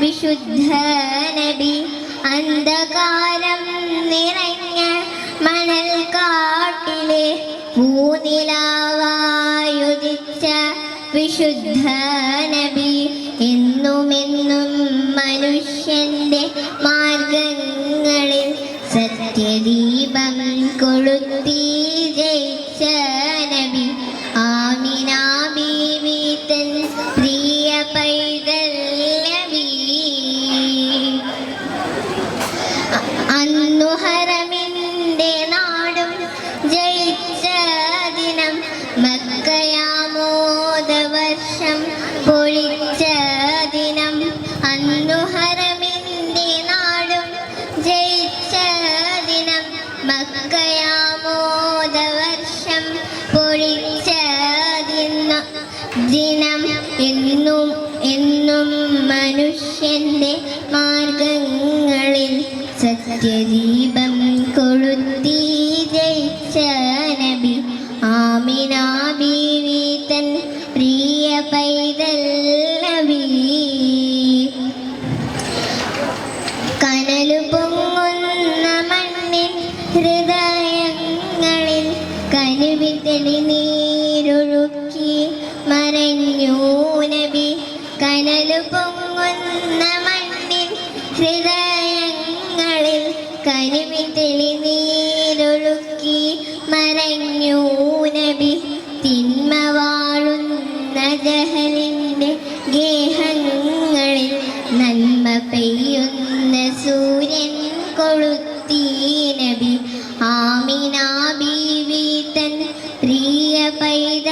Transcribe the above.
വിശുദ്ധ നബി അന്ധകാരം നിറഞ്ഞ മണൽ കാട്ടിലെ പൂനിലാവായുദിച്ച വിശുദ്ധ നബി എന്നുമെന്നും മനുഷ്യന്റെ മാർഗങ്ങളിൽ സത്യദീപം കൊളുത്തി അന്നു ഹറമിന്റെ നാടും ജയിച്ച ദിനം മക്കയാമോദ വർഷം പൊളിച്ച ദിനം. അന്നു ഹറമിന്റെ നാടും ജയിച്ച ദിനം മക്കയാമോദ വർഷം പൊളിച്ച ദിനം എന്നും എന്നും മനുഷ്യന്റെ മാർഗങ്ങളിൽ സത്യദീപം കൊളുത്തി ജയിച്ച നബി ആമിന പ്രിയ പൈതൽ നബി. കനലു പൊങ്ങുന്ന മണ്ണിൻ ഹൃദയങ്ങളിൽ കനുവിതെളി നീരൊഴുക്കി മറഞ്ഞു നബി. കനലു പൊങ്ങുന്ന മണ്ണിൻ ഹൃദയങ്ങളിൽ കനിവി മരഞ്ഞു നബി. തിന്മ വാഴുന്ന ജഹലിന്റെ ഗേഹങ്ങളിൽ നന്മ പെയ്യുന്ന സൂര്യൻ കൊളുത്തി നബി. ആമിന ബീവി തൻ പ്രിയ പൈത